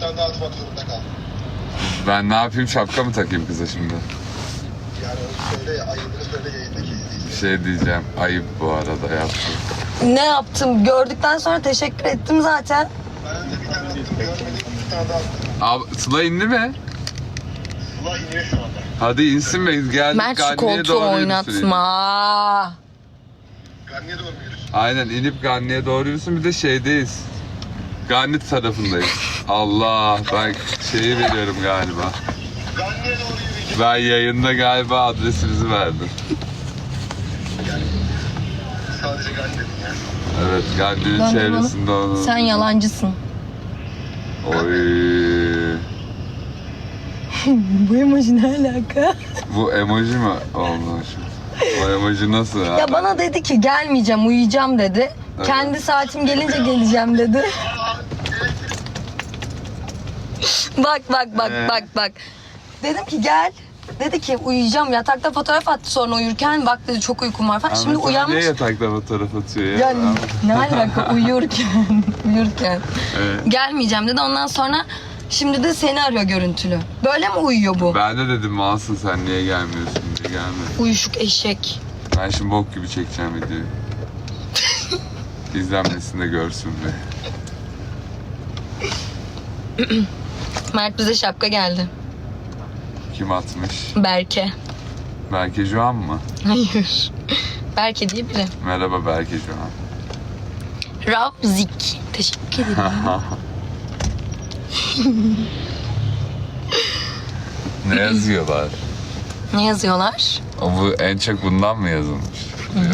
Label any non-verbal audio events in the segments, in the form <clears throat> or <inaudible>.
tane daha atmak zorunda kaldım. Ben ne yapayım şapka mı takayım kıza şimdi? Yani onu söyle ayıbını söyle yayındaki. Şey diyeceğim ayıp bu arada yaptım. Ne yaptım? Gördükten sonra teşekkür ettim zaten. Ben önce bir tane attım, görmedim, bir tane daha attım. Abi Sıla indi mi? Sıla iniyor şu anda. Hadi insin be geldik Mert şu koltuğu doğru yürüsün. oynatma. Garniye doğru mu? Aynen inip Garni'ye doğru yürüsün bir de şeydeyiz. Garni tarafındayız. Allah ben şeyi veriyorum galiba. Ben yayında galiba adresinizi verdim. Sadece ya. Evet Garni'nin Ben de çevresinde onu. Sen yalancısın. Oy. <laughs> Bu emoji ne alaka? Bu emoji mi olmuş? O emoji nasıl? Ya bana dedi ki gelmeyeceğim uyuyacağım dedi. Kendi saatim gelince geleceğim dedi. Bak bak bak Ee? bak bak. Dedim ki gel. Dedi ki uyuyacağım yatakta fotoğraf attı sonra uyurken bak dedi çok uykum var falan. Ahmet Şimdi uyanmış. Niye yatakta fotoğraf atıyor ya? Ya ne alaka uyurken <laughs> uyurken. Evet. Gelmeyeceğim dedi ondan sonra şimdi de seni arıyor görüntülü. Böyle mi uyuyor bu? Ben de dedim malsın sen niye gelmiyorsun diye gelme. Uyuşuk eşek. Ben şimdi bok gibi çekeceğim videoyu. <laughs> İzlenmesini de görsün be. <laughs> Mert bize şapka geldi. Kim atmış? Berke. Berke Juan mı? Hayır. Berke diye biri. Merhaba Berke Juan. Ravzik. Teşekkür ederim. <laughs> ne yazıyorlar? ne yazıyorlar? O bu en çok bundan mı yazılmış? <laughs>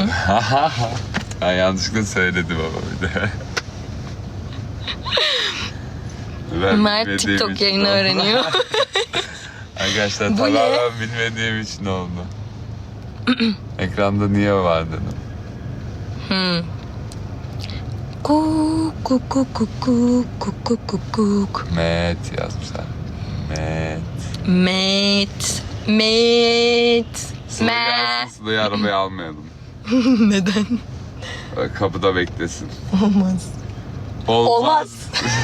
ben yanlışlıkla söyledim ama bir de. <laughs> Ben Mert bilmediğim TikTok için yayını oldu. öğreniyor. <laughs> Arkadaşlar Bu tamamen bilmediğim için oldu. <clears throat> Ekranda niye var dedim. hmm. Kuk kuk kuk kuk kuk kuk kuk kuk kuk. Met yazmışlar. Met. Met. Met. Sıla Me. gelsin Sıla'yı arabaya almayalım. <laughs> Neden? Kapıda beklesin. Olmaz. Olmaz. <laughs>